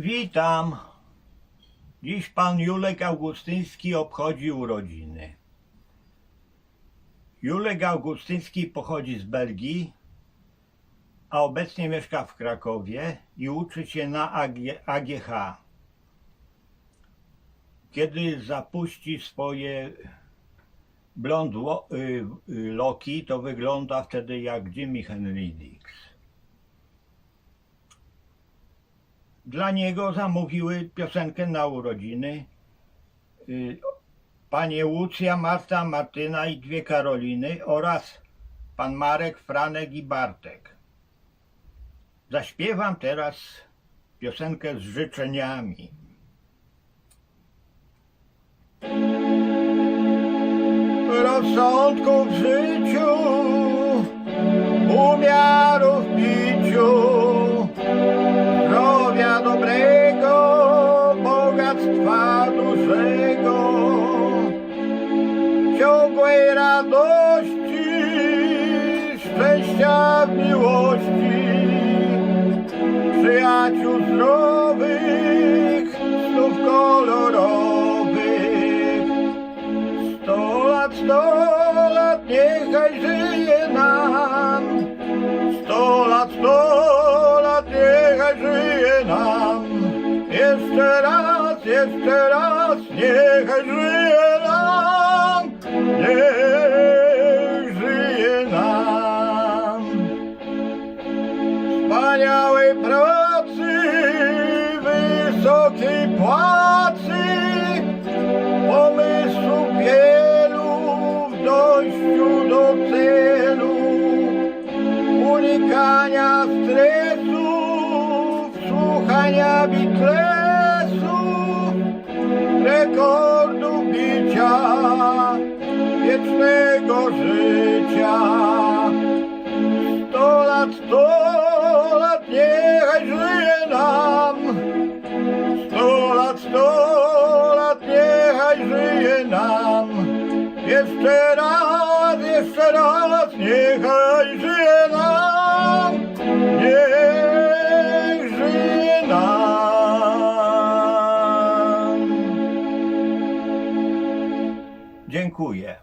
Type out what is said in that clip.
Witam. Dziś pan Julek Augustyński obchodzi urodziny. Julek Augustyński pochodzi z Belgii, a obecnie mieszka w Krakowie i uczy się na AG, AGH. Kiedy zapuści swoje blond lo, y, y, loki, to wygląda wtedy jak Jimi Hendrix. Dla niego zamówiły piosenkę na urodziny y, panie Łucja, Marta, Martyna i dwie Karoliny oraz pan Marek, Franek i Bartek. Zaśpiewam teraz piosenkę z życzeniami. Rozsądku w życiu, radości, szczęścia miłości, przyjaciół zdrowych, snów kolorowych. Sto lat, sto lat, niechaj żyje nam. Sto lat, sto lat, niechaj żyje nam. Jeszcze raz, jeszcze raz, niechaj żyje unikania stresów, słuchania Beatlesów, rekordu bicia, wiecznego życia. Sto lat, sto lat, niechaj żyje nam. Sto lat, sto lat, niechaj żyje nam. Jeszcze raz, jeszcze raz, niechaj żyje Dziękuję.